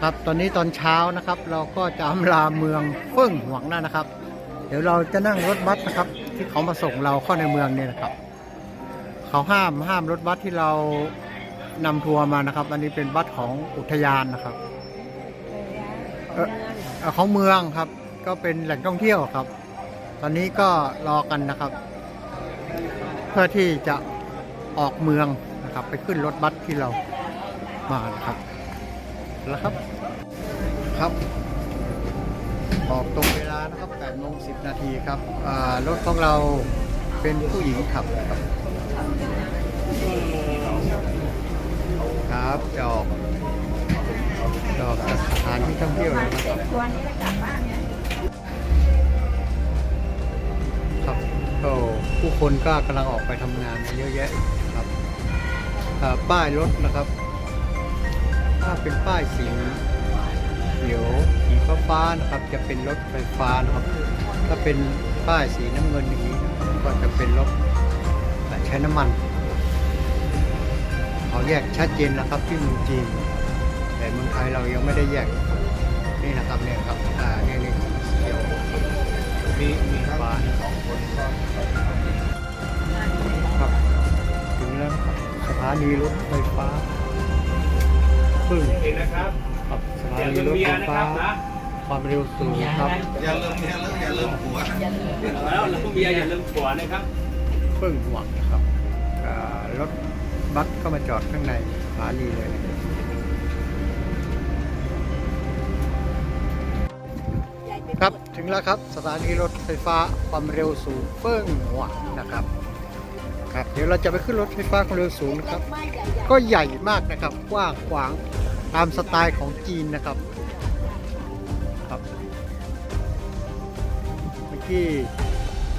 ครับตอนนี้ตอนเช้านะครับ เราก็จะอำลาเมืองเฟิ่งหวงแล้วนะครับ เดี๋ยวเราจะนั่งรถบัสนะครับ ที่เขามาส่งเราเข้าในเมืองเนี่ยนะครับ เขาห้ามห้ามรถบัสที่เรานำทัวร์มานะครับ อันนี้เป็นบัสของอุทยานนะครับเอ่อเอ่อของเมืองครับ ก็เป็นแหล่งท่องเที่ยวครับ ตอนนี้ก็รอกันนะครับ เพื่อที่จะออกเมืองนะครับ ไปขึ้นรถบัสที่เรามานะครับ แล้วครับ ครับออกตรงเวลานะครับ8โมง10 นาทีครับรถของเราเป็นผู้หญิงขับนะครับ ครับจะออกจะออกจากสถานที่ท่องเที่ยวเลยนะครับตัวนี้จะกลับบ้านไงครับก็ผู้คนก็กำลังออกไปทำงานเยอะแยะครับป้ายรถนะครับ ถ้าเป็นป้ายสีเขียวสีฟ้าฟ้านะครับจะเป็นรถไฟฟ้านะครับ ถ้าเป็นป้ายสีน้ำเงินอย่างนี้ก็จะเป็นรถใช้น้ำมันเขาแยกชัดเจนนะครับที่เมืองจีนแต่เมืองไทยเรายังไม่ได้แยกนี่นะครับเนี่ยครับอ่าเนี่ยนี่เขียวมีมีฟ้าสองคนครับถึงแล้วสถานีรถไฟฟ้า ปึ้งเห็นนะครับครับสถาอย่านีลืมรถเมียไฟนะคฟ้ารับนะความเร็วสูงครับ อย่าลืมเมียแล้วอย่าลืมผัวแล้วลืมเมียอย่าลืมผัวนะครับปึ้งหวังนะครับอ่ารถบัสก็มาจอดข้างในสถานีเลยนะครับครับถึงแล้วครับสถานีรถไฟฟ้าความเร็วสูงเฟิ่งหวังนะครับ ครับ เดี๋ยวเราจะไปขึ้นรถไฟฟ้าความเร็วสูงนะครับไม่ใหญ่ก็ใหญ่มากนะครับกว้างขวางตามสไตล์ของจีนนะครับครับเมื่อกี้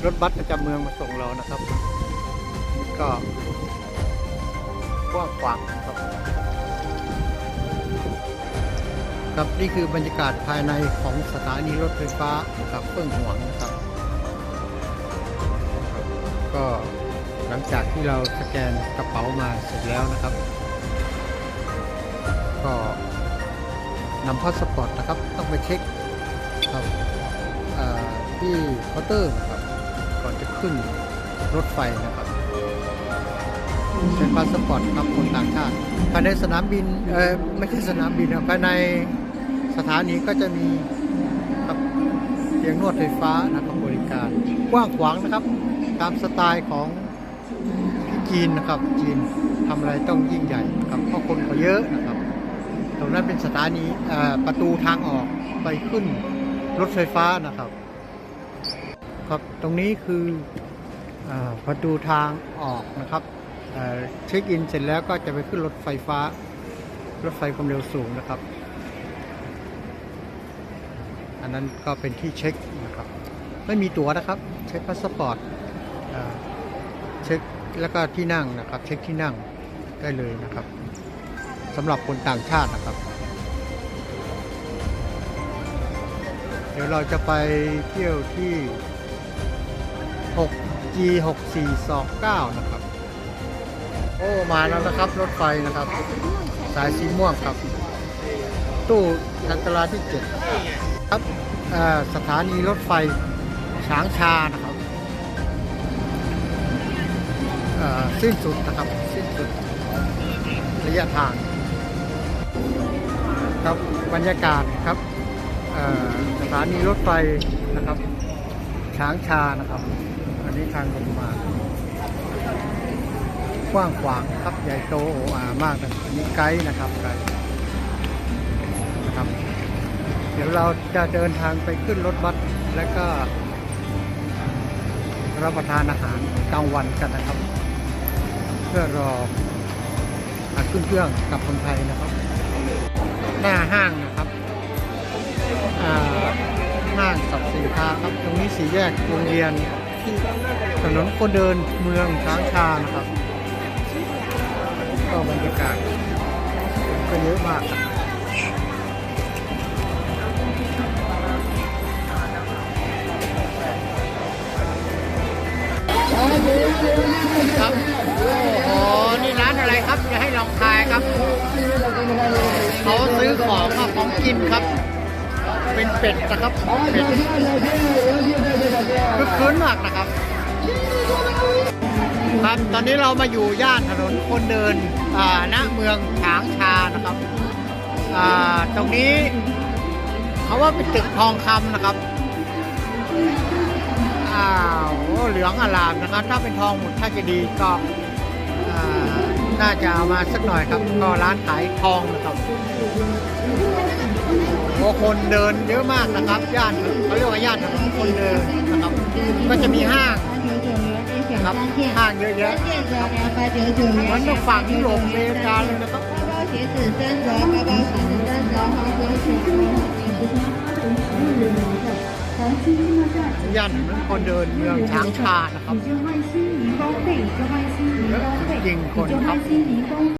รถบัสประจำเมืองมาส่งเรานะครับนี่ก็กว้างขวางครับครับนี่คือบรรยากาศภายในของสถานีรถไฟฟ้านะครับเฟิ่งหวงนะครับ ก็ หลังจากที่เราสแกนกระเป๋ามาเสร็จแล้วนะครับ ก็นำพาสปอร์ตนะครับ ต้องไปเช็คครับที่เคาน์เตอร์นะครับ ก่อนจะขึ้นรถไฟนะครับเป็นพาสปอร์ตครับคนต่างชาติภายในสนามบินเออไม่ใช่สนามบินนะภายในสถานีก็จะมีครับเตียงนวดไฟฟ้านะครับบริการกว้างขวางนะครับ ตามสไตล์ของ จีนนะครับ จีนทำอะไรต้องยิ่งใหญ่นะครับเพราะคนเขาเยอะนะครับ ตรงนั้นเป็นสถานีประตูทางออกไปขึ้นรถไฟฟ้านะครับ ครับตรงนี้คืออประตูทางออกนะครับเช็คอินเสร็จแล้วก็จะไปขึ้นรถไฟฟ้า รถไฟความเร็วสูงนะครับ อันนั้นก็เป็นที่เช็คนะครับ ไม่มีตั๋วนะครับ เช็คพาสปอร์ตเช็ค แล้วก็ที่นั่งนะครับ เช็คที่นั่งได้เลยนะครับสำหรับคนต่างชาตินะครับ เดี๋ยวเราจะไปเที่ยวที่ 6G 6429นะครับ โอ้ มาแล้วนะครับ รถไฟนะครับ สายสีม่วงครับ ตู้ชันตราที่ 7 ครับสถานีรถไฟช้างชานะครับ สิ้นสุดนะครับ สิ้นสุดระยะทาง ครับบรรยากาศครับสถานีรถไฟนะครับ ช้างชานะครับ อันนี้ทางลงมากว้างขวางครับใหญ่โตโอ้อามากนะอันนี้ไกด์นะครับไกด์นะครับ เดี๋ยวเราจะเดินทางไปขึ้นรถบัสแล้วก็รับประทานอาหารกลางวันกันนะครับ เพื่อรออาขึ้นเครื่องกลับคนไทยนะครับ หน้าห้างนะครับห้างสับสินค้าครับ ตรงนี้สี่แยกโรงเรียนที่ถนนคนเดินเมืองช้างชานะครับ ก็บรรยากาศก็เยอะมากครับ ครับโอ้โหนี่ร้านอะไรครับจะให้ลองทายครับเขาซื้อของมาของกินครับ เป็นเป็ดนะครับเป็ดคึกคืนมากนะครับ ครับตอนนี้เรามาอยู่ย่านถนนคนเดินอ่าณเมืองฉางชานะครับอ่าตรงนี้เขาว่าเป็นตึกทองคำนะครับ โอ้เหลืองอลามนะครับถ้าเป็นทองหมุดถ้าจะดีก็น่าจะเอามาสักหน่อยครับ ก็ร้านขายทองนะครับโอคนเดินเยอะมากนะครับ ย่านเขาเรียกว่าย่านคนเดินนะครับ ก็จะมีห้างนะครับห้างเยอะแยะเหมือนกับฝั่งยุโรปอเมกาเลยนะครับ ยันนั้นคนเดินเมืองช้างชานะครับจริงคนครับ